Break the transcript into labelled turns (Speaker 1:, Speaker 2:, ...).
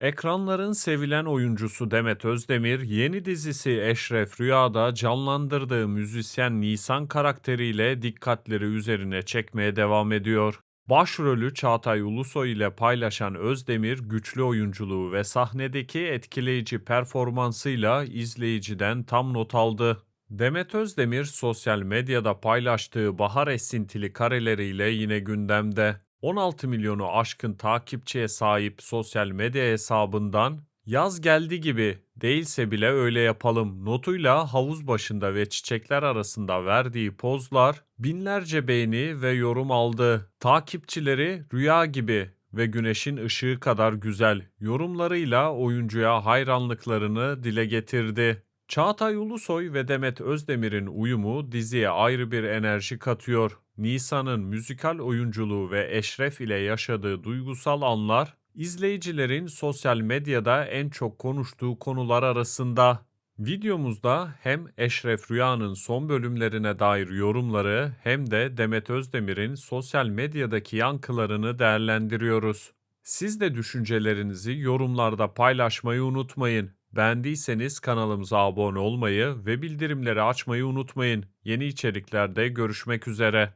Speaker 1: Ekranların sevilen oyuncusu Demet Özdemir, yeni dizisi Eşref Rüya'da canlandırdığı müzisyen Nisan karakteriyle dikkatleri üzerine çekmeye devam ediyor. Başrolü Çağatay Ulusoy ile paylaşan Özdemir, güçlü oyunculuğu ve sahnedeki etkileyici performansıyla izleyiciden tam not aldı. Demet Özdemir, sosyal medyada paylaştığı bahar esintili kareleriyle yine gündemde. 16 milyonu aşkın takipçiye sahip sosyal medya hesabından yaz geldi gibi değilse bile öyle yapalım notuyla havuz başında ve çiçekler arasında verdiği pozlar binlerce beğeni ve yorum aldı. Takipçileri rüya gibi ve güneşin ışığı kadar güzel yorumlarıyla oyuncuya hayranlıklarını dile getirdi. Çağatay Ulusoy ve Demet Özdemir'in uyumu diziye ayrı bir enerji katıyor. Nisan'ın müzikal oyunculuğu ve Eşref ile yaşadığı duygusal anlar izleyicilerin sosyal medyada en çok konuştuğu konular arasında. Videomuzda hem Eşref Rüya'nın son bölümlerine dair yorumları hem de Demet Özdemir'in sosyal medyadaki yankılarını değerlendiriyoruz. Siz de düşüncelerinizi yorumlarda paylaşmayı unutmayın. Beğendiyseniz kanalımıza abone olmayı ve bildirimleri açmayı unutmayın. Yeni içeriklerde görüşmek üzere.